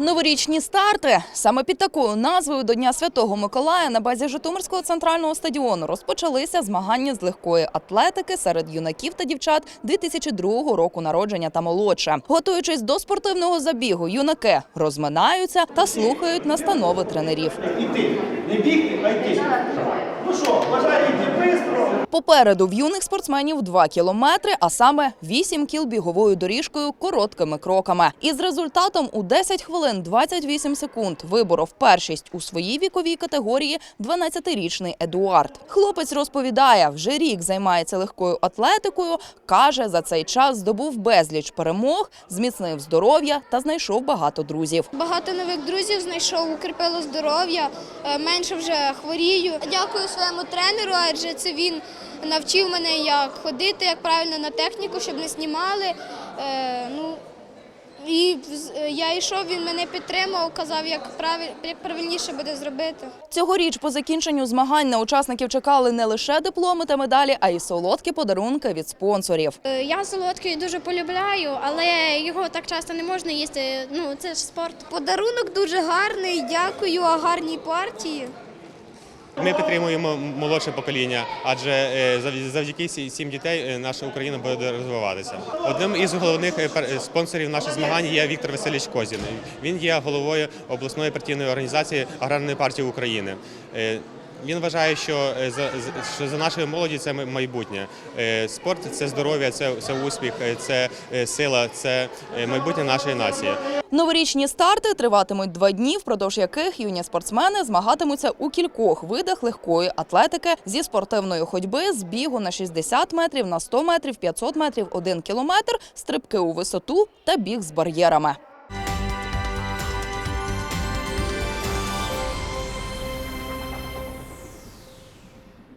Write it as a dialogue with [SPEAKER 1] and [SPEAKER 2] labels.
[SPEAKER 1] Новорічні старти саме під такою назвою до Дня Святого Миколая на базі Житомирського центрального стадіону розпочалися змагання з легкої атлетики серед юнаків та дівчат 2002 року народження та молодше. Готуючись до спортивного забігу, юнаки розминаються та слухають настанови тренерів.
[SPEAKER 2] Іти. Не бігти, а йти. Ну що, бажаю йти швидко.
[SPEAKER 1] Попереду в юних спортсменів 2 кілометри, а саме 8 кіл біговою доріжкою короткими кроками. Із результатом у 10 хвилин 28 секунд виборов першість у своїй віковій категорії 12-річний Едуард. Хлопець розповідає, вже рік займається легкою атлетикою. каже, за цей час здобув безліч перемог, зміцнив здоров'я та знайшов багато друзів.
[SPEAKER 3] Багато нових друзів знайшов, укріпило здоров'я, е, менше вже хворію. Дякую своєму тренеру, адже це він навчив мене, як ходити, як правильно на техніку, щоб не знімали. Е, Ну, і я йшов, він мене підтримав, казав, як, правиль, як правильніше буде зробити.
[SPEAKER 1] Цьогоріч по закінченню змагань на учасників чекали не лише дипломи та медалі, а й солодкі подарунки від спонсорів.
[SPEAKER 3] Е, Я солодкий дуже полюбляю, але його так часто не можна їсти. Ну, це ж спорт. Подарунок дуже гарний, дякую, а гарній партії.
[SPEAKER 4] Ми підтримуємо молодше покоління, адже е, завдяки сі- сім дітей е, наша Україна буде розвиватися. Одним із головних е, спонсорів наших змагань є Віктор Васильович Козін. Він є головою обласної партійної організації Аграрної партії України. Він вважає, що е, за що за нашою молоді це май- майбутнє. Е, Спорт це здоров'я, це, це успіх, е, це сила, це майбутнє нашої нації.
[SPEAKER 1] Новорічні старти триватимуть два дні, впродовж яких юні спортсмени змагатимуться у кількох видах легкої атлетики зі спортивної ходьби, з бігу на 60 метрів, на 100 метрів, 500 метрів, 1 кілометр, стрибки у висоту та біг з бар'єрами.